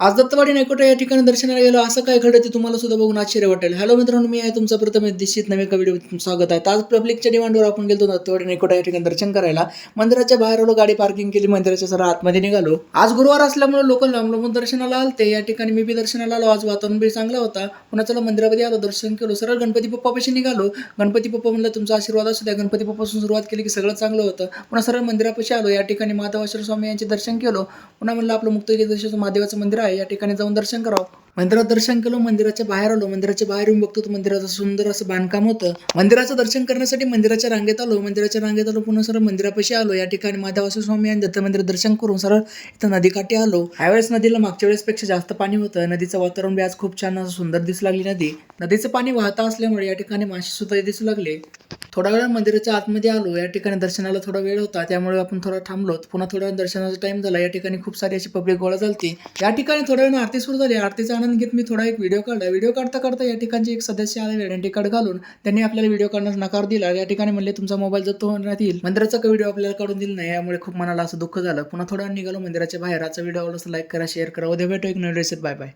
आज दत्तवाडी नायकोटा या ठिकाणी दर्शनाला गेलो. असं काय घडलं ते तुम्हाला सुद्धा बघून आश्चर्य वाटेल. हॅलो मित्रांनो मी आहे तुमचा प्रथम निश्चित नवीन व्हिडिओ स्वागत आहे. आज पब्लिकच्या डिमांडवर आपण गेलो दत्तवाडी नायकोटा या ठिकाणी दर्शन करायला. मंदिराच्या बाहेर आलो गाडी पार्किंग केली मंदिराच्या सर आतमध्ये निघालो. आज गुरुवार असल्यामुळे लोक लांब लांबून दर्शनाला आलते. या ठिकाणी मी बी दर्शनाला आलो. आज वातावरण बी चांगला होता. पुन्हा चला मंदिरामध्ये आलो दर्शन केलं. सरळ गणपती पप्पापाशी निघालो. गणपती पप्पा म्हणलं तुमचा आशीर्वाद असू द्या. गणपती पप्पापासून सुरुवात केली की सगळं चांगलं होतं. पुन्हा सरळ मंदिरापाशी आलो. या ठिकाणी माधवाश्वर स्वामी यांचे दर्शन केलं. पुन्हा म्हणलं आपलं मुक्तदेशाचं महादेवाचं मंदिर आहे. या ठिकाणी जाऊन दर्शन करावं. मंदिरात दर्शन केलं मंदिराच्या बाहेर आलो. मंदिराच्या बाहेर येऊन बघतो मंदिराचं सुंदर असं बांधकाम होतं. मंदिराचं दर्शन करण्यासाठी मंदिराच्या रांगेत आलो. मंदिराच्या रांगेत आलो पुन्हा सरळ मंदिरापाशी आलो. या ठिकाणी माधवासू स्वामी आणि दत्त मंदिर दर्शन करून सरळ इथं नदीकाठी आलो. ह्यावेळेस नदीला मागच्या वेळेसपेक्षा जास्त पाणी होतं. नदीचं वातावरण बी आज खूप छान असं सुंदर दिसू लागली नदी. नदीचं पाणी वाहता असल्यामुळे या ठिकाणी मासे सुद्धा दिसू लागले. थोडा वेळ मंदिराच्या आतमध्ये आलो. या ठिकाणी दर्शनाला थोडा वेळ होता. त्यामुळे आपण थोडा थांबलो. पुन्हा थोडा वेळ दर्शनाचा टाइम झाला. या ठिकाणी खूप सारी अशी पब्लिक गोळा झाली या ठिकाणी थोड्या वेळ आरती सुरू झाली. आरतीचा आनंद घेत मी थोडा एक व्हिडिओ काढला. व्हिडिओ काढता काढता या ठिकाणचे एक सदस्य आले आयडेंटी कार्ड घालून. त्यांनी आपल्याला व्हिडिओ काढण्यास नकार दिला. या ठिकाणी म्हणले तुमचा मोबाईल जर होण्यात येईल मंदिराचा व्हिडिओ आपल्याला काढून दिला नाही यामुळे खूप मनाला असं दुःख झालं. पुन्हा थोडा निघालो मंदिराच्या बाहेर. आजचा व्हिडिओ आवडला लाईक करा शेअर करा. उद्या भेटू एक नवीन रेसिप बाय बाय